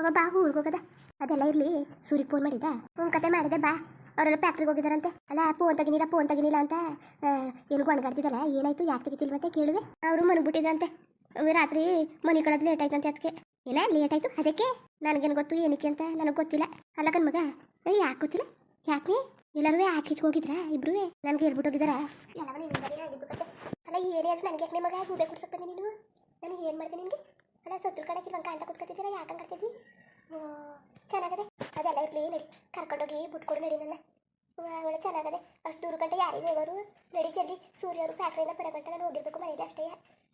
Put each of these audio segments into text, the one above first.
ಅವ ಬಾ, ಊರಿಗೆ ಹೋಗದ. ಅದೆಲ್ಲ ಇರಲಿ, ಸೂರಿಗೆ ಫೋನ್ ಮಾಡಿದ ಫೋನ್ ಕತೆ ಮಾಡಿದೆ, ಬಾ. ಅವರೆಲ್ಲ ಫ್ಯಾಕ್ಟ್ರಿಗೆ ಹೋಗಿದಾರಂತೆ. ಅಲ್ಲ ಫೋನ್ ತೆಗಿನಿಲ್ಲ ಫೋನ್ ತೆಗಿನಿಲ್ಲ ಅಂತ ಏನು ಗೊಣಗಾಡ್ತಿದ್ದಲ್ಲ ಏನಾಯ್ತು, ಯಾಕೆ ತೆಗಿತಿಲ್ವಂತೆ ಕೇಳುವೆ? ಅವರು ಮನಗ್ಬಿಟ್ಟಿದ್ರಂತೆ ರಾತ್ರಿ ಮನೆ ಕಳದ್ ಲೇಟ್ ಆಯ್ತಂತೆ ಅದಕ್ಕೆ ಏನ ಲೇಟ್ ಆಯ್ತು? ಅದಕ್ಕೆ? ನನಗೇನು ಗೊತ್ತು, ಏನಕ್ಕೆ ಅಂತ ನನಗೆ ಗೊತ್ತಿಲ್ಲ. ಅಲ್ಲ ಕನ್ ಮಗ ಯಾಕೆ ಗೊತ್ತಿಲ್ಲ? ಯಾಕೆ ಎಲ್ಲರೂ ಆಚೆಗೆ ಹೋಗಿದ್ರಾ ಇಬ್ರು ನನಗೆ ಹೇಳ್ಬಿಟ್ಟು ಹೋಗಿದಾರ? ಅಲ್ಲ, ಏನೇ ಆದ್ರೂ ನನಗೆ ಮಗ ಹೂವೆ ಕೊಡ್ಸಕ್ಕೆ ನೀನು? ನನಗೆ ಏನು ಮಾಡ್ತೀನಿ ನಿನಗೆ ಅಲ್ಲ ಸೊತ್ತು ಕಡಕ್ಕೆ ಇವಾಗ ಅಂತ ಕೂತ್ಕೊತಿದ್ದೀರಾ ಯಾಕೆ ಕಟ್ತಿದ್ದಿ ಚೆನ್ನಾಗದೆ. ಅದೆಲ್ಲ ಇರಲಿ ನಡಿ. ಕರ್ಕೊಂಡೋಗಿ ಬಿಟ್ಕೊಡು ನಡಿ ನನ್ನ. ಒಳ್ಳೆ ಚೆನ್ನಾಗದೆ. ಅಷ್ಟು ದೂರ ಗಂಟೆ ಯಾರಿಗೆ ಹೋಗೋರು ನಡಿ ಜಲ್ದಿ. ಸೂರ್ಯ ಅವರು ಫ್ಯಾಕ್ಟ್ರಿಯಿಂದ ಬರೋ ಗಂಟೆ ನಾನು ಹೋಗಿರ್ಬೇಕು ಮನೇಲಿ ಅಷ್ಟೇ.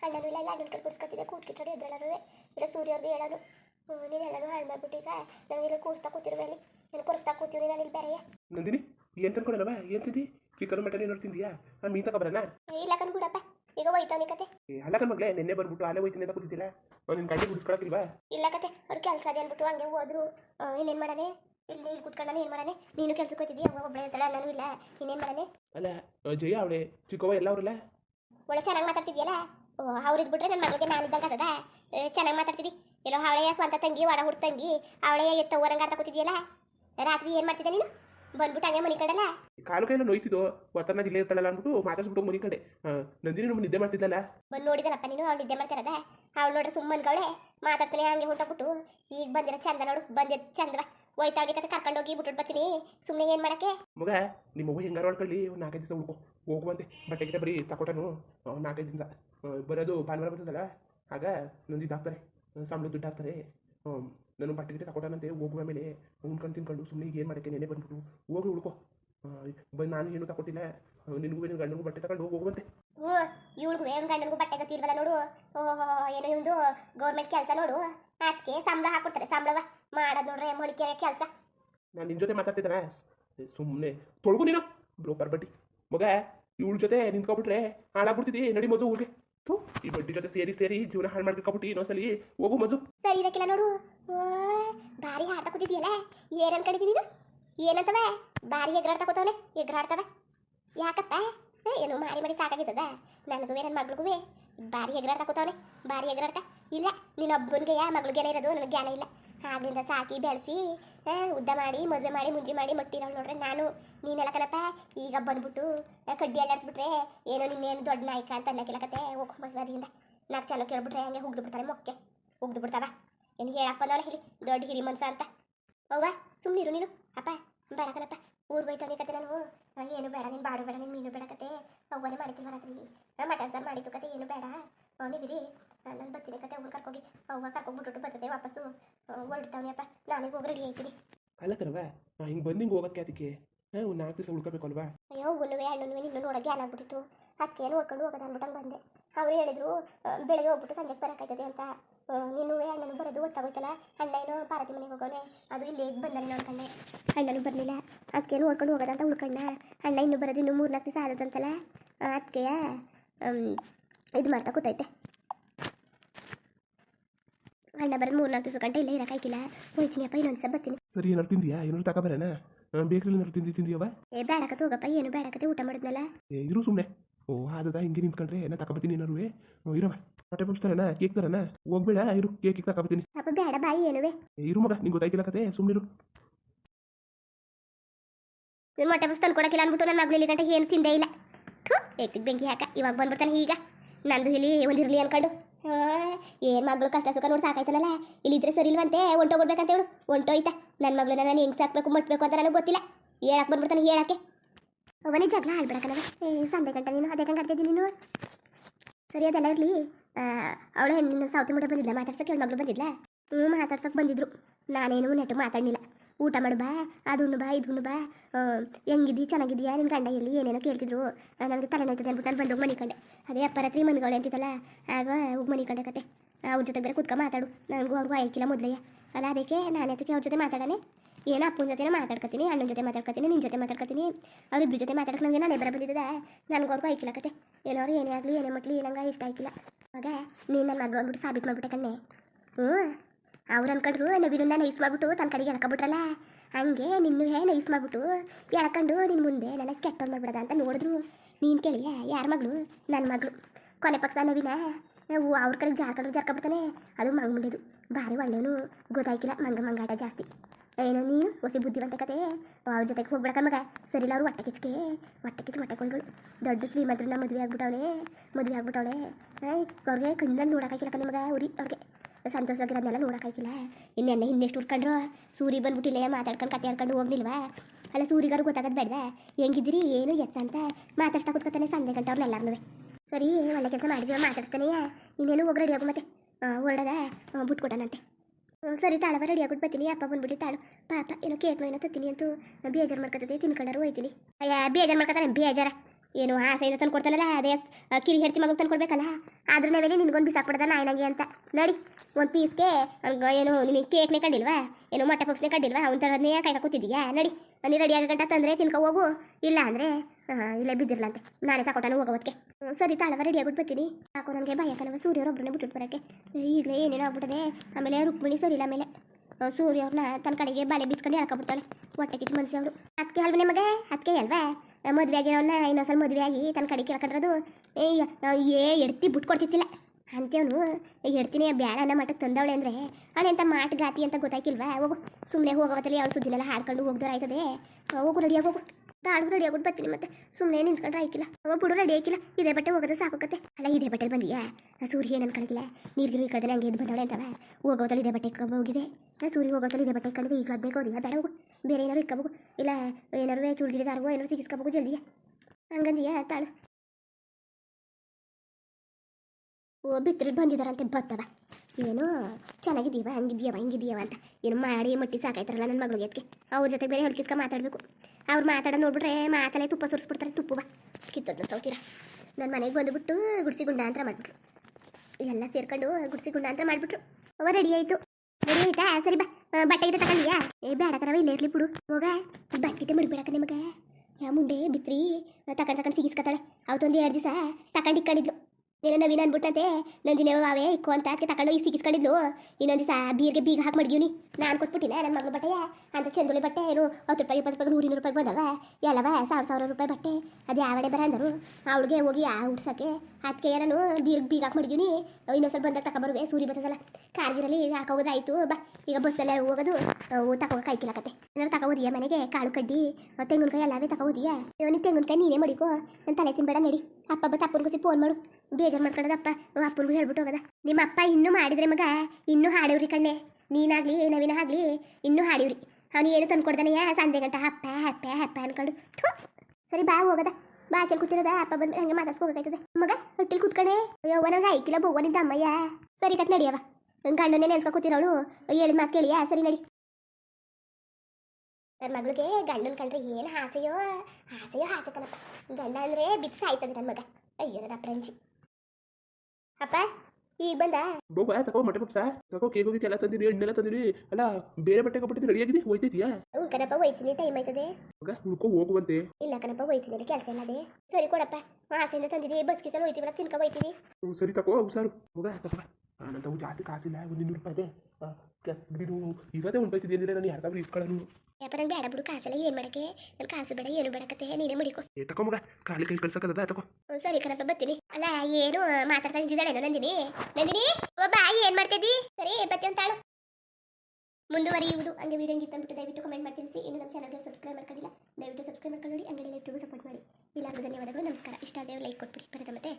ಅಣ್ಣನೂ ಇಲ್ಲ ಎಲ್ಲ ಅಣ್ಣನ ಕೈ ಕುಡ್ಸ್ಕೊತಿದ್ದೆ ಎದ್ದೇಳರು ಇಲ್ಲ ಸೂರ್ಯ ಅವ್ರಿಗೆ ಹೇಳೋನು. ನೀನು ಎಲ್ಲರೂ ಹಾಳು ಮಾಡ್ಬಿಟ್ಟು ಈಗ ನಾನು ಇಲ್ಲಿ ಕೂಡ್ಸ್ತಾ ಕೂತಿರುವೆ ಅಲ್ಲಿ. ನೀನು ಕೊರಗ್ತಾ ಕೂತೀವಿ ನಾನು ಇಲ್ಲಿ ಬೇರೆಯ. ನಂದಿನಿ ಏನು ತಂದ್ಕೊಡಲ್ಲವ? ಏನು ತಿಂದಿ? ಚಿಕನ್ ಮಟನ್ ಏನಾರು ತಿಂದಿಯಾ? ನಾನು ಮೀನ್ ತಗೊಬರಲ್ಲ ಇಲ್ಲ ಕಣ್ ಬಿಡಪ್ಪ. ಈಗ ಹೋಯ್ತಾವನಿ ಕತೆ. ಅಲ್ಲ ಕಣ್ ಮಗಳೇ ನಿನ್ನೆ ಬಂದ್ಬಿಟ್ಟು ಅಲ್ಲೇ ಹೋಯ್ತೀನಿ ಅಂತ ಕೂತಿದ್ದಿಲ್ಲ? ನಿನ್ನ ಗಂಟೆ ಗುಡಿಸ್ಕೊಳಕ್ಕಿಲ್ವಾ ಇಲ್ಲ ಕತೆ ಅವ್ರು ಕೆಲಸ ಅದೇ ಅಂದ್ಬಿಟ್ಟು ಹಂಗೆ ಹೋದ್ರು. ಇನ್ನೇನ್ ಮಾಡಾನೆ ಇಲ್ಲಿ ಇಲ್ಲಿ ಕೂತ್ಕೊಂಡಾನೆ ಏನು ಮಾಡಾನೆ ನೀನು ಕೆಲ್ಸಕ್ಕೆ ಹೋಗ್ತಿದ್ದೀಯ ಅವ ಒಬ್ಬಳೆ ಅಂತಾಳೆ ನಾನು ಇಲ್ಲ. ಇನ್ನೇನು ಮಾಡಾನೆ ಅಲ್ಲ ಜಯ ಅವಳೆ ಚಿಕ್ಕವ್ವ ಎಲ್ಲ ಅವ್ರಲ್ಲ? ಒಳ್ಳೆ ಚೆನ್ನಾಗಿ ಮಾತಾಡ್ತಿದ್ಯಲ್ಲ? ಓ ಅವ್ರು ಇದ್ಬಿಟ್ರೆ ನನ್ನ ಮಗಳಿಗೆ ನಾನು ಇದ್ದಂಗೆ ಆಗದ ಚೆನ್ನಾಗಿ ಮಾತಾಡ್ತಿದ್ದಿ ಎಲ್ಲೋ ಅವಳೆಯ ಸ್ವಂತ ತಂಗಿ ಒಡ ಹುಡ್ತಂಗಿ ತಂಗಿ ಅವಳೆಯ ಎತ್ತ ಊರಂಗೆ ಆಡ್ತಾ ಕೂತಿದ್ಯಲ್ಲ? ರಾತ್ರಿ ಏನು ಮಾಡ್ತಿದ್ದೆ ನೀನು? ಬಂದ್ಬಿಟ್ಟು ಹಂಗೆ ಮನೆ ಕಡಲ್ಲ ಕಾಲು ಕೈಲ ನೋಯ್ತಿದ್ದು ಒತ್ತನ ಇಲ್ಲೇ ಇರ್ತಾಳಲ್ಲ ಅಂದ್ಬಿಟ್ಟು ಮಾತಾಡ್ಸ್ಬಿಟ್ಟು ಮನಿ ಕಂಡೆ. ನಂದಿನಿ ನಮ್ಮ ನಿದ್ದೆ ಮಾಡ್ತಿದ್ದಲ್ಲ ಬಂದು ನೋಡಿದನಪ್ಪ ನೀನು? ಅವ್ಳು ನಿದ್ದೆ ಮಾಡ್ತಿರದ ಅವಳು ನೋಡ್ರೆ ಸುಮ್ಮನ್ಗವಳೆ ಮಾತಾಡ್ತಾನೆ ಹಂಗೆ ಹೊಂಟೋಗ್ಬಿಟ್ಟು ಈಗ ಬಂದಿರ ಚಂದ ನೋಡು ಬಂದಿದ್ದು ಚಂದವ. ಹೋಯ್ತಾಡಿ ಕತೆ ಕರ್ಕೊಂಡು ಹೋಗಿ ಬಿಟ್ಬಿಟ್ಟು ಬರ್ತೀನಿ. ಸುಮ್ಮನೆ ಏನು ಮಾಡಕ್ಕೆ? ಮಗ ನಿಮ್ಮ ಅವ್ವ ಹೆಂಗಾರ ಒಂದು ನಾಲ್ಕೈದು ದಿವಸ ಉಳ್ಕೊ. ಹೋಗುವಂತೆ. ಬಟ್ಟೆ ಗಿಟ್ಟೆ ಬರೀ ತಕೊಟನು ನಾಲ್ಕೈದು ದಿನ ಬರೋದು ಭಾನುವಾರ ಬರ್ತದಲ್ಲ? ಆಗ ನಂದಿದ್ದು ಹಾಕ್ತಾರೆ. ಸಂಬಳ ದುಡ್ಡು ಹಾಕ್ತಾರೆ. ನಾನು ಬಟ್ಟೆ ಗಿಟ್ಟೆ ತಕೊಟಾನಂತೆ ಹೋಗುವ ಮೇಲೆ ಉಣ್ಕೊಂಡು ತಿನ್ಕೊಂಡು ಸುಮ್ಮನೆ ಏನು ಮಾಡೋಕ್ಕೆ ನೆನೆ ಬಂದ್ಬಿಟ್ಟು ಹೋಗಿ ಉಳ್ಕೊ ಬಂದು ನಾನು ಏನು ತಗೊಟ್ಟಿಲ್ಲ ನಿನಗೂ ನಿನ್ನ ಗಂಡನಿಗೂ ಬಟ್ಟೆ ತಗೊಂಡು ಹೋಗುವಂತೆ. ಹ್ಞೂ ಇವಳಿಗೂ ಏನು ಗಂಡನಿಗೂ ಬಟ್ಟೆ ಗೊತ್ತಿಲ್ವಲ್ಲ ನೋಡು. ಓಹೋ ಏನೋ ಇವಂದು ಗೌರ್ಮೆಂಟ್ ಕೆಲಸ ನೋಡು. ಅದಕ್ಕೆ ಸಂಬಳ ಹಾಕ್ಕೊಡ್ತಾರೆ ಸಂಬಳವ ಮಾಡೋದು ನೋಡ್ರೆ ಮಡಿಕೆರೆ ಕೆಲಸ. ನಾನು ನಿನ್ನ ಜೊತೆ ಮಾತಾಡ್ತಿದ್ದಾನೆ. ಸುಮ್ಮನೆ ತೊಳಗು ನೀನು. ಬ್ರೋಪರ್ ಬಟ್ಟೆ. ಮಗ ಇವಳ ಜೊತೆ ನಿಂತ್ಕೊಬಿಟ್ರೆ ಹಾಳಾಗ್ಬಿಡ್ತಿದ್ದಿ ನಡಿ ಮೊದಲು ಊರಿಗೆ. ಥು ಈ ಬಡ್ಡಿ ಜೊತೆ ಸೇರಿ ಸೇರಿ ಜೀವನ ಹಾಳು ಮಾಡ್ಕೊಬಿಟ್ಟು ಇನ್ನೊಂದ್ಸಲಿ ಹೋಗು ಮೊದಲು ಸರಿ ಇರಕ್ಕಿಲ್ಲ ನೋಡು. ಓ ಭಾರಿ ಆಟ ಕೂತಿದ್ಯಲ್ಲ ಏನ್ ಅನ್ಕೊಂಡಿದ್ದೀನಿ ನೀನು? ಏನಂತವ? ಭಾರಿ ಎಗ್ರಾಡ್ತಾ ಕೂತವನೆ ಎಗ್ರಾಡ್ತವ. ಯಾಕಪ್ಪ? ಏ, ಏನೋ ಮಾಡಿ ಮಾಡಿ ಸಾಕಾಗಿದ್ದದ? ನನಗೂ ನನ್ನ ಮಗಳಿಗೂ ಬಾರಿ ಎಗ್ರಾಡ್ತಾ ಕೂತವನೆ ಭಾರಿ ಎಗ್ರಾಡ್ತಾ. ಇಲ್ಲ ನಿನ್ನೊಬ್ಬನಿಗೆ ಯಾ ಮಗಳಿಗೇನೆ ಇರೋದು? ನನಗೆ ಜ್ಞಾನ ಇಲ್ಲ. ಆಗ್ಲಿಂದ ಸಾಕಿ ಬೆಳೆಸಿ ಉದ್ದ ಮಾಡಿ, ಮದುವೆ ಮಾಡಿ, ಮುಂಜಿ ಮಾಡಿ ಮಟ್ಟಿರೋಳು ನೋಡ್ರೆ ನಾನು. ನೀನೆಲ್ಲ ಕಣಪ್ಪ, ಈಗ ಬಂದ್ಬಿಟ್ಟು ಕಡ್ಡಿ ಅಲ್ಲಾಡ್ಸ್ಬಿಟ್ರೆ, ಏನೋ ನಿನ್ನೇನು ದೊಡ್ಡ ನಾಯಕ ಅಂತ ಅನ್ನಕ್ಕಿಲ್ಲ ಕತೆ ಹೋಗ್ಕೊಂಡು ಅದರಿಂದ. ನಾಲ್ಕು ಚಾಲು ಕೇಳ್ಬಿಟ್ರೆ ಹಂಗೆ ಹುಗ್ದು ಬಿಡ್ತಾರೆ ಮೊಕ್ಕೆ, ಹುಗ್ದು ಬಿಡ್ತಾವ. ಏನು ಹೇಳಪ್ಪ ನಾನು ಹೇಳಿ ದೊಡ್ಡ ಹಿರಿ ಮನ್ಸ ಅಂತ. ಹೋಗ ಸುಮ್ಮನಿರು ನೀನು. ಅಪ್ಪ, ಬೇಡ ಕಣಪ್ಪ, ಊರ್ ಕತೆ ನಾನು. ಏನು ಬೇಡ, ನೀನು ಬಾಡು ಬೇಡ, ನೀನು ಮೀನು ಬೇಡ ಕತೆ. ಅವ್ವನೇ ಮಾಡಿದ್ವಿ ರಾತ್ರಿ ನಾ ಮಟನ್ ಸಾರು ಮಾಡಿದ್ದು ಕತೆ, ಏನು ಬೇಡ. ನೀವಿರಿ ನಾನು ಬರ್ತೀನಿ. ಕತೆ ಅವ್ನು ಕರ್ಕೋಗಿ ಅವ್ವ ಕರ್ಕೊಂಡ್ಬಿಟ್ಟು ಬರ್ತದೆ. ವಾಪಸ್ಸು ಹೊರಡ್ತಾವನಿಯಪ್ಪ ನಾನೇ ಹೋಗಿ ರೆಡಿ ಆಯ್ತೀನಿ. ಅಲ್ಲ ಕಣವ ಹಿಂಗೆ ಬಂದು ಹಿಂಗೆ ಹೋಗೋದಕ್ಕೆ ಅದಕ್ಕೆ? ಹಾಂ ಒಂದು ನಾಲ್ಕು ದಿವಸ ಉಳ್ಕೋಬೇಕಲ್ವಾ? ಅಯ್ಯೋ ಉಣ್ಣುವೆ ಹಣ್ಣುವೆ ನಿನ್ನ ನೋಡೋಕೆ ಏನಾಗ್ಬಿಟ್ಟಿತ್ತು ಅದಕ್ಕೆ ನೋಡ್ಕೊಂಡು ಹೋಗೋದು ಅಂದ್ಬಿಟ್ಟು ಬಂದೆ. ಅವ್ರು ಹೇಳಿದ್ರು ಬೆಳಿಗ್ಗೆ ಹೋಗ್ಬಿಟ್ಟು ಸಂಜೆಗೆ ಬರೋಕ್ಕಾಯ್ತದೆ ಅಂತ. ನೀನು ಅಣ್ಣನು ಬರೋದು ಗೊತ್ತಾಗೋಯ್ತಲ್ಲ? ಅಣ್ಣ ಏನೋ ಪಾರ್ವತಿ ಮನೆಗೆ ಹೋಗೋನೆ. ಅದು ಇಲ್ಲಿ ಬಂದಲ್ಲಿ ನೋಡ್ಕೊಂಡೆ ಅಣ್ಣನು ಬರಲಿಲ್ಲ. ಅದಕ್ಕೆ ನೋಡ್ಕೊಂಡು ಹೋಗೋದಂತ ಉಳ್ಕೊಂಡ ಅಣ್ಣ ಇನ್ನೂ ಬರೋದು ಇನ್ನೂ ಮೂರು ನಾಲ್ಕು ದಿವಸ ಆದದಂತಲ್ಲ? ಅದಕ್ಕೆ ಇದು ಮಾಡ್ತಾ ಕೂತೈತೆ. ಅಣ್ಣ ಬರೋದು ಮೂರು ನಾಲ್ಕು ದಿವಸ ಗಂಟೆ ಇಲ್ಲೇ ಇರೋಕ್ಕಾಯ್ತಿಲ್ಲ ಹೋಯ್ತೀನಿ ಅಪ್ಪ ಇನ್ನೊಂದು ಸಲ ಬರ್ತೀನಿ. ಸರಿ ಏನಾರು ತಿಂದಿಯಾ? ಏನಾರು ತಗೊಬರೇನ ಬೇಕ್ರಲ್ಲಿ ಏನಾರು ತಿಂದಿ ತಿಂದಿಯವ ಏ ಬೇಡಕತ್ತೆ ಹೋಗಪ್ಪ ಏನು ಬೇಡಕತೆ ಊಟ ಮಾಡಿದ್ನಲ್ಲ. ಏ ಇರು ಸುಮ್ಮನೆ ಓ ಆದದ ಹಿಂಗೆ ನಿಂತ್ಕೊಂಡ್ರೆ ಏನೋ ತಗೋಬತ್ತೀನಿ ಏನಾರು ಇರು ಇರವ ಹೊಟ್ಟೆ ಪಪ್ಸ್ತರನ ಕೇಕ್ ತರನ? ಹೋಗ್ಬೇಡ ಇರು ಕೇಕ್ ತಗೋಬತ್ತೀನಿ ಅಪ್ಪ ಬೇಡ ಬಾಯಿ ಏನುವೆ? ಇರು ಮಗ ನಿಂಗೆ ಗೊತ್ತಾಗಿಲ್ಲ ಕತೆ ಸುಮ್ಮನಿರು ಮೊಟ್ಟೆ ಬಸ್ ತಂದು ಕೊಡಕ್ಕಿಲ್ಲ ಅಂದ್ಬಿಟ್ಟು ನನ್ನ ಮಗಳು ಇಲ್ಲಿ ಗಂಟೆ ಏನು ತಿಂದೇ ಇಲ್ಲ. ಥು ಏಕಿಗೆ ಬೆಂಕಿ ಹಾಕ ಇವಾಗ ಬಂದ್ಬಿಡ್ತಾನೆ ಈಗ. ನಂದು ಇಲ್ಲಿ ಒಂದಿರಲಿ ಅನ್ಕೊಂಡು. ಏನು ಮಗಳು ಕಷ್ಟ ಸುಖ ನೋಡಿ ಸಾಕಾಯ್ತಾನಲ್ಲ? ಇಲ್ಲಿದ್ರೆ ಸರಿ ಇಲ್ವಂತೆ ಹೊಂಟೋಗ್ಬಿಡ್ಬೇಕಂತ ಹೇಳು. ಹೊಂಟೋಯ್ತಾ ನನ್ನ ಮಗಳನ್ನ ನಾನು ಹೆಂಗೆ ಸಾಕ್ಬೇಕು, ಮಟ್ಬೇಕು ಅಂತ ನನಗೆ ಗೊತ್ತಿಲ್ಲ. ಹೇಳಕ್ಕೆ ಬಂದ್ಬಿಡ್ತಾನೆ ಹೇಳಕ್ಕೆ. ಅವನೇ ಜಗಳ ಆಡ್ಬಿಡಕನವ. ಏ, ಸಂದೆ ನೀನು, ಅದೇ ಕಂಡು ಆಡ್ತಿದ್ದೀನಿ ನೀನು. ಸರಿ, ಅದೆಲ್ಲ ಇರಲಿ. ಅವಳು ಹೆಣ್ಣಿನ ಸೌತಿ ಮುಟ್ಟ ಬಂದಿಲ್ಲ ಮಾತಾಡ್ಸಕ್ಕೆ ಹೆಣ್ಣು ಮಗಳು ಬಂದಿಲ್ಲ ಹ್ಞೂ ಮಾತಾಡ್ಸೋಕೆ ಬಂದಿದ್ರು. ನಾನೇನು ನೆಟ್ಟು ಮಾತಾಡಲಿಲ್ಲ. ಊಟ ಮಾಡು ಬಾ, ಅದು ಉಣ್ಣು ಬಾ, ಇದು ಬಾ. ಹೆಂಗಿದ್ದಿ ಚೆನ್ನಾಗಿದ್ಯಾ? ನಿನ್ನ ಗಂಡ ಎಲ್ಲಿ? ಏನೇನೋ ಕೇಳ್ತಿದ್ರು. ನನಗೆ ತಲೆ ನೋಯ್ತದೆ ಅಂದ್ಬಿಟ್ಟು ನಾನು ಬಂದು ಮನೆ ಕಂಡೆ. ಅದೇ ಅಪ್ಪರತ್ರಿ ಮನೆಗಳು ಅಂತಿತ್ತಲ್ಲ, ಆಗ ಹೋಗಿ ಮನೆ ಕಂಡೆ ಕತೆ. ಅವ್ರ ಜೊತೆ ಬೇರೆ ಕುತ್ಕೊಂಡು ಮಾತಾಡು. ನನಗೂ ಅವ್ರಿಗೂ ಆಯ್ಕಿಲ್ಲ ಮೊದಲೇ. ಅಲ್ಲ, ಅದಕ್ಕೆ ನಾನು ಅದಕ್ಕೆ ಅವ್ರ ಜೊತೆ ಮಾತಾಡೋಣ ಏನೋ ಅಪ್ಪನ ಜೊತೆ ಮಾತಾಡ್ಕೊತೀನಿ, ಅಣ್ಣನ ಜೊತೆ ಮಾತಾಡ್ಕೊತೀನಿ ನಿನ್ನ ಜೊತೆ ಮಾತಾಡ್ಕೊತೀನಿ ಅವ್ರಿಬ್ರ ಜೊತೆ ಮಾತಾಡಕ್ಕೆ ನನಗೆ ನಾನೇ ಬರ ಬಂದಿದ್ದೆ ನನಗೂ ಅವ್ರಿಗೂ ಆಯ್ಕಿಲ್ಲ ಕತೆ. ಏನೋ ಏನೇ ಆಗಲಿ, ಏನೇ ಮಟ್ಲಿ ನಂಗೆ ಇಷ್ಟ ಆಯ್ಕಿಲ್ಲ. ಆಗ ನೀನು ನನ್ನ ಮಗಳು ಅಂದ್ಬಿಟ್ಟು ಸಾಬೀತು ಮಾಡ್ಬಿಟ್ಟೆ ಕಣ್ಣೆ. ಹ್ಞೂ ಅವ್ರು ಅನ್ಕೊಂಡ್ರು ನವೀನನ್ನ ನೈಸ್ ಮಾಡ್ಬಿಟ್ಟು ತನ್ನ ಕಡೆಗೆ ಎಳ್ಕೊಬಿಟ್ರಲ್ಲ? ಹಂಗೆ ನಿನ್ನೂ ಹೇ ನೈಸ್ ಮಾಡ್ಬಿಟ್ಟು ಎಳ್ಕೊಂಡು ನಿನ್ನ ಮುಂದೆ ನನಗೆ ಕೆಟ್ಟ ಮಾಡ್ಬಿಡದ ಅಂತ ನೋಡಿದ್ರು. ನೀನು ಕೇಳಿಯ ಯಾರ ಮಗಳು? ನನ್ನ ಮಗಳು. ಕೊನೆ ಪಕ್ಷ ನವೀನ ನಾವು ಅವ್ರ ಕಡೆಗೆ ಜಾರ್ಕೊಂಡ್ರು ಜಾರ್ಕೊಬಿಡ್ತಾನೆ. ಅದು ಮಂಗ್ಬಿಟ್ಟಿದ್ದು ಭಾರಿ ಒಳ್ಳೆಯವನು ಗೊತ್ತಾಯ್ತಿಲ್ಲ ಮಂಗ ಮಂಗಾಟ ಜಾಸ್ತಿ. ಏನೋ ನೀನು? ಹೊಸ ಬುದ್ಧಿವಂತ ಕತೆ. ಅವ್ರ ಜೊತೆಗೆ ಹೋಗ್ಬಿಡಕ ಮಗ. ಸರಿಲ್ಲ ಅವ್ರು ಹೊಟ್ಟೆ ಕಿಚ್ಕೆ. ಹೊಟ್ಟೆ ಕಿಚ್ಚು ಮೊಟ್ಟೆ ಕೊಂಡ್ಗಳು ದೊಡ್ಡ ಶ್ರೀಮಂತರನ್ನ ಮದುವೆ ಆಗ್ಬಿಟ್ಟವಳೆ. ಮದುವೆ ಆಗ್ಬಿಟ್ಟವಳೆ. ಅವ್ರಿಗೆ ಕಣ್ಣಲ್ಲಿ ನೋಡೋಕ್ಕಾಗಿಲ್ಲ ನಿಮಗ ಉರಿ ಅವ್ರಿಗೆ. ಸಂತೋಷವಾಗಿರೋದನ್ನೆಲ್ಲ ನೋಡೋಕ್ಕಾಯ್ತಿಲ್ಲ ಇನ್ನೆನ್ನ ಇನ್ನೆಷ್ಟು ಹುಡ್ಕೊಂಡ್ರು? ಸೂರಿ ಬಂದ್ಬಿಟ್ಟಿಲ್ಲ, ಮಾತಾಡ್ಕೊಂಡು ಕತೆ ಆಡ್ಕೊಂಡು ಹೋಗ್ಲಿಲ್ವಾ? ಅಲ್ಲ, ಸೂರಿಗಾರು ಗೊತ್ತಾಗೋದು ಬೇಡ ಹೆಂಗಿದ್ರಿ ಏನು ಎತ್ತ ಅಂತ ಮಾತಾಡ್ತಾ ಕೂತ್ಕೊತಾನೆ ಸಂಜೆ ಗಂಟೆ ಅವ್ರನ್ನೆಲ್ಲರೂ ಸರಿ, ಒಳ್ಳೆ ಕೆಲಸ ಮಾಡಿದ್ವಿ ಮಾತಾಡ್ತಾನೆ ಇನ್ನೇನು ಹೋಗಿ ರೆಡಿ ಆಗು ಮತ್ತೆ. ಹೊರಡದ? ಬಿಟ್ಕೊಟ್ಟನಂತೆ ಸರಿ ತಾಳವ ರೆಡಿ ಆಗ್ಬಿಟ್ಟು ಬರ್ತೀನಿ. ಅಪ್ಪ ಬಂದ್ಬಿಟ್ಟು ತಾಳು. ಪಾಪ, ಏನೋ ಕೇಕ್ ಏನೋ ತತ್ತೀನಿ ಅಂತೂ ಬೇಜಾರು ಮಾಡ್ಕೊತೀನಿ ತಿನ್ಕೊಂಡಾರು ಹೋಯ್ತೀನಿ. ಅಯ್ಯ, ಬೇಜಾರು ಮಾಡ್ಕೊತಾನೆ, ಬೇಜಾರ. ಏನು ಆಸೆಯಿಂದ ತಂದು ಕೊಡ್ತಾನಲ್ಲ ಅದೇ ಆ, ಕಿರಿ ಹೆಡ್ತಿ ಮಗಳು ತಂದು ಕೊಡ್ಬೇಕಲ್ಲ? ಆದ್ರೂ ನಾವೆಲ್ಲಿ ನಿನ್ಗೊಂದು ಬಿಸಾಕ್ಬಿಡ್ದ ನಾಯಿನಂಗೆ ಅಂತ. ನೋಡಿ ಒಂದು ಪೀಸ್ಗೆ ಏನು ನಿನಗೆ ಕೇಕ್ನೇ ಕಂಡಿಲ್ವಾ ಏನು ಮೊಟ್ಟೆ ಪಪ್ಸ್ನೇ ಕಂಡಿಲ್ವಾ ಅವ್ನ ಥರದ್ನೇ ಕಾಯ್ಕ ಕೂತಿದ್ಯಾ ನಡಿ ನೀನು ರೆಡಿ ಆಗಂಟ ತಂದರೆ ತಿನ್ಕೊ ಹೋಗು. ಇಲ್ಲ ಅಂದರೆ ಇಲ್ಲೇ ಬಿದ್ದಿರ್ಲಂತೆ. ನಾನೇ ತಗೊಟಾನು ಹೋಗೋದಕ್ಕೆ ಸರಿ ತಾಳವ ರೆಡಿ ಆಗ್ಬಿಟ್ಟು ಬರ್ತೀನಿ ಸಾಕು ನನಗೆ ಭಯ ಕಣವ ಸೂರ್ಯರೊಬ್ಬರನ್ನೇ ಬಿಟ್ಟು ಬರೋಕ್ಕೆ. ಈಗಲೇ ಏನೇನೋ ಆಗ್ಬಿಟ್ಟದೆ. ಆಮೇಲೆ ರುಕ್ಮಿಣಿ ಸರಿಲ್ಲ ಆಮೇಲೆ. ಮೇಲೆ ಸೂರ್ಯ ಅವ್ರನ್ನ ತನ್ನ ಕಡೆಗೆ ಬಾಲೆ ಬಿಸ್ಕೊಂಡು ಎಳ್ಕೊಬಿಡ್ತಾಳೆ ಹೊಟ್ಟೆ ಕಿಟ್ಟು ಮನ್ಸಿ ಅವಳು. ಅದಕ್ಕೆ ಅಲ್ವ ನಿಮಗೆ? ಅದಕ್ಕೆ ಅಲ್ವಾ? ಮದುವೆ ಆಗಿರೋನ್ನ ಇನ್ನೊಂದ್ಸಲ ಮದುವೆ ಆಗಿ ತನ್ನ ಕಡೆ ಕೇಳ್ಕೊಂಡ್ರದು, ಏ ಏ, ಎಡ್ತಿ ಬಿಟ್ಟು ಕೊಡ್ತಿತ್ತಿಲ್ಲ ಅಂತೇವನು ಹೇಳ್ತೀನಿ ಬ್ಯಾಡ ಅನ್ನೋ ಮಟ್ಟಕ್ಕೆ ತಂದವಳೆ ಅಂದರೆ. ಮಾಟ್ ಗಾತಿ ಅಂತ ಗೊತ್ತಾಗಿಲ್ವಾ ಹೋಗು ಸುಮ್ಮನೆ ಹೋಗೋವತ್ತಲ್ಲಿ, ಅವಳು ಸುದ್ದಿನೆಲ್ಲ ಹಾಡ್ಕೊಂಡು ಆಯ್ತದೆ ಹೋಗು ರೆಡಿಯಾಗಿ ಹೋಗು. ತಾಳು ರೆಡಿ ಆಗ್ಬಿಟ್ಟು ಬರ್ತೀನಿ ಮತ್ತೆ. ಸುಮ್ಮನೆ ನಿಂತ್ಕೊಂಡ್ರೆ ಆಯ್ಕಿಲ್ಲ. ಅವ ಬಿಡು ರೆಡಿ ಆಯ್ಕಿಲ್ಲ ಇದೇ ಬಟ್ಟೆ ಹೋಗೋದು ಸಾಕೋಕತ್ತೆ ಅಲ್ಲ, ಇದೇ ಬಟ್ಟೆ ಬಂದಿಯಾ? ಆ ಸೂರ್ಯ ಏನು ಅನ್ಕೊಂಡಿಲ್ಲ. ನೀರ್ಗಿರು ಇಕ್ಕದ್ರೆ ನಂಗೆ ಇದು ಬಂದವಳೆ ಅಂತವ. ಹೋಗೋದಲ್ಲಿ ಇದೇ ಬಟ್ಟೆ ಹೋಗಿದೆ. ಆ ಸೂರ್ಯ ಹೋಗೋತಲ್ಲಿ ಇದೇ ಬಟ್ಟೆ ಕಂಡಿದೆ ಈಗ ಅದೇ ಹೋದಿಯಾ? ಬೇಡ ಹೋಗು. ಬೇರೆ ಏನಾರು ಇಕ್ಕಬೇಕು ಇಲ್ಲ ಏನಾರು ಚುಡ್ಗಿರಿ ದಾರ್ಗೋ ಏನಾರು ಸಿಗಿಸ್ಕೋಬೇಕು ಜಲ್ದಿಯಾ? ಹಂಗಂದಿಯಾ ತಾಳು? ಓ ಬಿತ್ತರಿ ಬಂದಿದಾರಂತೆ ಬತ್ತವ. ಏನು ಚೆನ್ನಾಗಿದ್ದೀವ ಹಂಗಿದ್ಯವ ಹಿಂಗಿದ್ಯವ ಅಂತ. ಏನು ಮಾಡಿ ಮಟ್ಟಿ ಸಾಕಾಯ್ತಾರಲ್ಲ ನನ್ನ ಮಗಳಿಗೆ ಅದಕ್ಕೆ ಅವ್ರ ಜೊತೆ ಬೇರೆ ಹೊಲ್ಕಿಸ್ಕ ಮಾತಾಡಬೇಕು. ಅವ್ರು ಮಾತಾಡೋ ನೋಡ್ಬಿಟ್ರೆ ಮಾತಲ್ಲೇ ತುಪ್ಪ ಸುರಿಸ್ಬಿಡ್ತಾರೆ ಬಾ. ಕಿತ್ತದ್ನ ಸೌತೀರ. ನನ್ನ ಮನೆಗೆ ಬಂದುಬಿಟ್ಟು ಗುಡ್ಸಿ ಗುಂಡ ಅಂತ ಮಾಡಿಬಿಟ್ರು. ಎಲ್ಲ ಸೇರ್ಕೊಂಡು ಗುಡ್ಸಿ ಗುಂಡ ಅಂತ ಮಾಡಿಬಿಟ್ರು. ಅವ ರೆಡಿ ಆಯಿತು. ರೆಡಿ ಆಯ್ತಾ? ಸರಿ ಬಾ. ಬಟ್ಟೆ ಇದ್ರೆ ತಗೊಂಡಿಯಾ? ಏ ಬೇಡ ಕರವ ಇಲ್ಲೇ ಇರಲಿ ಬಿಡು. ಹೋಗ ಬಟ್ಟೆ ಮಡಿಬೇಡಕ ನಿಮಗೆ. ಯಾ, ಮುಂಡೆ ಬಿತ್ರಿ. ತಗೊಂಡು ತಗೊಂಡು ಸಿಗಿಸ್ಕತ್ತಾಳೆ ಅವತ್ತೊಂದು ಎರಡು ದಿವಸ ತಗೊಂಡು ಇಕ್ಕೊಂಡಿದ್ಲು. ಏನೋ ನವೀನ ಅನ್ಬಿಟ್ಟಂತೆ ನಂದಿನ ಅವೇ ಇಕ್ಕು ಅಂತ ಅದಕ್ಕೆ ತಗೊಂಡು ಈ ಸಿಗಿಸ್ಕೊಂಡಿದ್ಲು. ಇನ್ನೊಂದು ದಿವಸ ಬೀರ್ಗೆ ಬೀಗ ಹಾಕಿ ಮಡ್ಗಿವ್ನಿ. ನಾನು ಕೊಟ್ಬಿಟ್ಟಿಲ್ಲ ನನ್ನ ಮಗಳ ಬಟ್ಟೆ ಅಂತ ಚಂದುಳಿ ಬಟ್ಟೆ ಏನು ಹತ್ತು ರೂಪಾಯಿ, ಇಪ್ಪತ್ತು ರೂಪಾಯಿ ನೂರಿನೂರು ರೂಪಾಯಿ ಬಂದವ. ಎಲ್ಲವ ಸಾವಿರ ಸಾವಿರ ರೂಪಾಯಿ ಬಟ್ಟೆ. ಅದು ಯಾವಡೆ ಬರ ಅಂದರು. ಅವಳಿಗೆ ಹೋಗಿ ಆ ಹುಡ್ಸೋಕ್ಕೆ ಅದಕ್ಕೆ ನಾನು ಬೀರ್ಗೆ ಬೀಗ ಹಾಕಿ ಮಡ್ಗಿವ್ನಿ. ಇನ್ನೊಂದ್ಸಲ ಬಂದಾಗ ತಗೊಬರುವೆ, ಸೂರಿ ಬರ್ತದಲ್ಲ. ಕಾರ್ಗಿರಲ್ಲಿ ಹಾಕೋದಾಯ್ತು. ಬಾ, ಈಗ ಬಸ್ಸಲ್ಲೇ ಹೋಗೋದು. ತಗೋ ಕಾಯ್ಕಿಲಕತ್ತೆ ಏನಾದ್ರು ತಗೋದಿಯಾ ಮನೆಗೆ? ಕಾಳು ಕಡ್ಡಿ, ತೆಂಗಿನಕಾಯಿ ಎಲ್ಲವೇ ತಗೋದಿಯಾ ನೀವು ತೆಂಗಿನಕಾಯಿ ನೀನೇ ಮಡಿಕೋ. ನನ್ನ ತಲೆ ತಿನ್ಬೇಡ, ನಡಿ. ಅಪ್ಪ ಬತ್ತ ಅಪ್ಪನಿಗೂ ಫೋನ್ ಮಾಡು ಬೇಜಾರು ಮಾಡ್ಕೊಳ್ಳೋದಪ್ಪ ಅಪ್ಪನಿಗೂ ಹೇಳ್ಬಿಟ್ಟು ಹೋಗದ. ನಿಮ್ಮ ಅಪ್ಪ ಇನ್ನೂ ಮಾಡಿದ್ರೆ ಮಗ, ಇನ್ನೂ ಹಾಡಿವ್ರಿ ಕಣ್ಣೆ. ನೀನಾಗ್ಲಿ, ನವೀನ ಆಗ್ಲಿ, ಇನ್ನೂ ಹಾಡಿವ್ರಿ. ಅವನು ಏನು ತಂದ್ಕೊಡ್ದಾನೆಯ ಸಂಜೆ ಗಂಟ ಹಪ್ಪ ಹಪ್ಪ ಹಪ್ಪ ಅನ್ಕೊಂಡು. ಸರಿ, ಬಾ, ಹೋಗದ. ಬಾ ಆಚೆಲ್ ಕೂತಿರದ, ಅಪ್ಪ ಬಂದ್ರೆ ಹಂಗೆ ಮಾತಾಡ್ಸ್ಕೋಬೇಕಾಯ್ತದೆ ಮಗ, ಹೊಟ್ಟಿಲ್ ಕುತ್ಕೊಂಡೆ ಅಯ್ಯೋ ನನಗೆ ಐಕಿಲ್ಲ ಬೋವನಿದ್ದ ಅಮ್ಮಯ್ಯ. ಸರಿ, ಕಟ್ ನಡಿಯವ ನನ್ನ ಗಂಡನೇ ನೆನ್ಸ್ಕೊ ಕೂತಿರೋಳು. ಹೇಳಿದ ಮಾತು ಕೇಳಿಯಾ? ಸರಿ, ನಡಿ. ನನ್ನ ಮಗಳಿಗೆ ಗಂಡನ ಕಂಡ್ರೆ ಏನು ಹಾಸೆಯೋ? ಹಾಸೆಯೋ ಹಾಸೆ ಕಣಪ್ಪ ಗಂಡ ಅಂದ್ರೆ ಬಿತ್ತು ಆಯ್ತದೆ ನನ್ನ ಮಗ. ಅಯ್ಯೋ ನನ್ನ ಪ್ರಂಚಿ ಅಪ್ಪ ಈಗ ಬಂದ? ಬೋಗ ತಗೋ ಮೊಟ್ಟೆ ಪಪ್ಸ. ತಗೋ ಕೇಕ್ ಹೋಗಿ ಎಲ್ಲ ತಂದಿರಿ ಎಣ್ಣೆಲ್ಲ ತಂದಿರಿ. ಅಲ್ಲ ಬೇರೆ ಬಟ್ಟೆ ಕೊಟ್ಟಿದ್ದು ರೆಡಿ ಆಗಿದೆ ಹೋಯ್ತೈತಿಯಾ? ಹ್ಞೂ ಕಣಪ್ಪ ಹೋಯ್ತೀನಿ. ಟೈಮ್ ಆಯ್ತದೆ. ಮಗ ಉಳ್ಕೊ ಹೋಗುವಂತೆ. ಇಲ್ಲ ಕಣಪ್ಪ ಹೋಯ್ತೀನಿ. ಕೆಲಸ ಅದೇ ಸರಿ ಕೊಡಪ್ಪ. ಆಸೆಯಿಂದ ತಂದಿದ್ದೀವಿ ಬಸ್ ಹೋಯ್ತೀವಿ ಹೋಯ್ತೀವಲ್ಲ ತಿನ್ಕೊ ಹೋಯ್ತೀವಿ ಸರಿ ತಗೋ ಹುಷಾರು. ಮಗ ತಗೋ ನಂತವು ಜಾಸ್ತಿ ಕಾಸಿಲ್ಲ ಒಂದು ಇನ್ನೂರು ರೂಪಾಯಿ ಇದೆ ಇರೋದೇ ಒಂದು ನೀನು ಇರೋದೇ ಉಂಟಾಯ್ತಿದ್ದೇನಿಲ್ಲ ನಾನು ಯಾರ್ದಾದ್ರು ಇಸ್ಕೊಳ್ಳೋನು. ಯಪ್ಪ ನಂಗೆ ಬೇಡ ಬಿಡು ಕಾಸೆಲ್ಲ ಏನು ಮಾಡಕ್ಕೆ? ನನ್ನ ಕಾಸು ಬೇಡ ಏನು ಬೇಡಕತ್ತೆ ನೀನೇ ಮಡಿಕೊ. ಏ ತಗೋ ಮಗ ಖಾಲಿ ಕೈ ಕಳ್ಸಕ್ಕದ ಹ್ಞೂ ಸರಿ ಕಣಪ್ಪ ಬರ್ತೀನಿ. ಅಲ್ಲ ಏನು ಮಾತಾಡ್ತಾ ನಿಂತಿದ್ದಾಳೇನೋ ನಂದಿನಿ? ನಂದಿನಿ ಒಬ್ಬ ಏನು ಮಾಡ್ತಿದ್ದಿ ಸರಿ ಬತ್ತಿ ಅಂತಾಳು ಮುಂದುವರಿಯುವುದು ಹಂಗೆ ವಿಡಿಯೋ ಅಂದ್ಬಿಟ್ಟು ದಯವಿಟ್ಟು ಕಮೆಂಟ್ ಮಾಡಿ ತಿಳಿಸಿ. ಇನ್ನು ನಮ್ಮ ಚಾನಲ್ಗೆ ಸಬ್ಸ್ಕ್ರೈಬ್ ಮಾಡ್ಕೊಂಡಿಲ್ಲ ದಯವಿಟ್ಟು ಸಬ್ಸ್ಕ್ರೈಬ್ ಮಾಡ್ಕೊಳ್ಳಿ ಹಂಗೆ ಯೂಟ್ಯೂಬ್ ಸಪೋರ್ಟ್ ಮಾಡಿ. ಇಲ್ಲ ಧನ್ಯವಾದಗಳು ನಮಸ್ಕಾರ. ಇಷ್ಟ ಆದರೆ ಲೈಕ್ ಕೊಟ್ಬಿಡಿ ಬರೋದ ಮತ್ತೆ